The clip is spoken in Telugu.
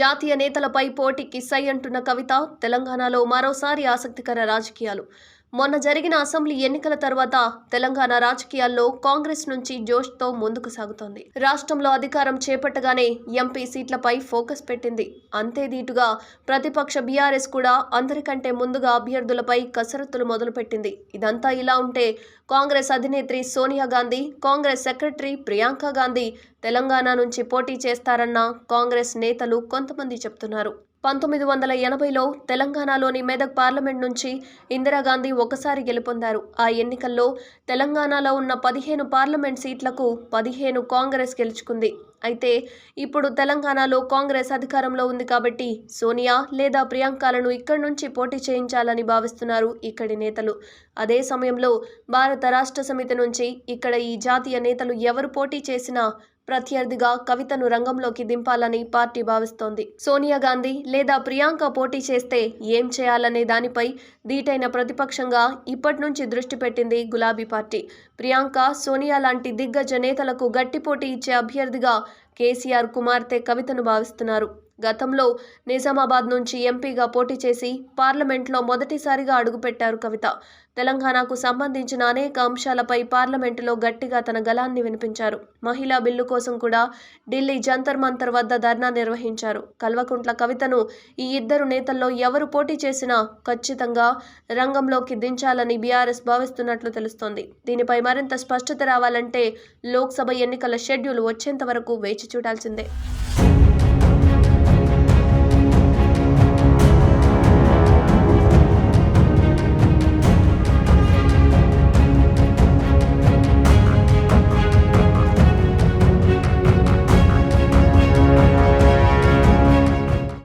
జాతీయ నేతలపై పోటీకి సై అంటున్న కవిత తెలంగాణలో మరోసారి ఆసక్తికర రాజకీయాలు. మొన్న జరిగిన అసెంబ్లీ ఎన్నికల తర్వాత తెలంగాణ రాజకీయాల్లో కాంగ్రెస్ నుంచి జోష్తో ముందుకు సాగుతోంది. రాష్ట్రంలో అధికారం చేపట్టగానే ఎంపీ సీట్లపై ఫోకస్ పెట్టింది. అంతే దీటుగా ప్రతిపక్ష బీఆర్ఎస్ కూడా అందరికంటే ముందుగా అభ్యర్థులపై కసరత్తులు మొదలుపెట్టింది. ఇదంతా ఇలా ఉంటే కాంగ్రెస్ అధినేత్రి సోనియా గాంధీ కాంగ్రెస్ సెక్రటరీ ప్రియాంక గాంధీ తెలంగాణ నుంచి పోటీ చేస్తారన్న కాంగ్రెస్ నేతలు కొంతమంది చెప్తున్నారు. పంతొమ్మిది వందల ఎనభైలో తెలంగాణలోని మెదక్ పార్లమెంట్ నుంచి ఇందిరాగాంధీ ఒకసారి గెలుపొందారు. ఆ ఎన్నికల్లో తెలంగాణలో ఉన్న పదిహేను పార్లమెంట్ సీట్లకు పదిహేను కాంగ్రెస్ గెలుచుకుంది. అయితే ఇప్పుడు తెలంగాణలో కాంగ్రెస్ అధికారంలో ఉంది కాబట్టి సోనియా లేదా ప్రియాంకలను ఇక్కడి నుంచి పోటీ చేయించాలని భావిస్తున్నారు ఇక్కడి నేతలు. అదే సమయంలో భారత రాష్ట్ర సమితి నుంచి ఇక్కడ ఈ జాతీయ నేతలు ఎవరు పోటీ చేసినా ప్రత్యర్థిగా కవితను రంగంలోకి దింపాలని పార్టీ భావిస్తోంది. సోనియా గాంధీ లేదా ప్రియాంక పోటీ చేస్తే ఏం చేయాలనే దానిపై దీటైన ప్రతిపక్షంగా ఇప్పటి నుంచి దృష్టి పెట్టింది గులాబీ పార్టీ. ప్రియాంక సోనియా లాంటి దిగ్గజ నేతలకు గట్టి పోటీ ఇచ్చే అభ్యర్థిగా కేసీఆర్ కుమార్తె కవితను భావిస్తున్నారు. గతంలో నిజామాబాద్ నుంచి ఎంపీగా పోటీ చేసి పార్లమెంట్లో మొదటిసారిగా అడుగుపెట్టారు కవిత. తెలంగాణకు సంబంధించిన అనేక అంశాలపై పార్లమెంటులో గట్టిగా తన గలాన్ని వినిపించారు. మహిళా బిల్లు కోసం కూడా ఢిల్లీ జంతర్ మంతర్ వద్ద ధర్నా నిర్వహించారు. కల్వకుంట్ల కవితను ఈ ఇద్దరు నేతల్లో ఎవరు పోటీ చేసినా ఖచ్చితంగా రంగంలోకి దించాలని బీఆర్ఎస్ భావిస్తున్నట్లు తెలుస్తోంది. దీనిపై మరింత స్పష్టత రావాలంటే లోక్సభ ఎన్నికల షెడ్యూల్ వచ్చేంత వరకు వేచి చూడాల్సిందే.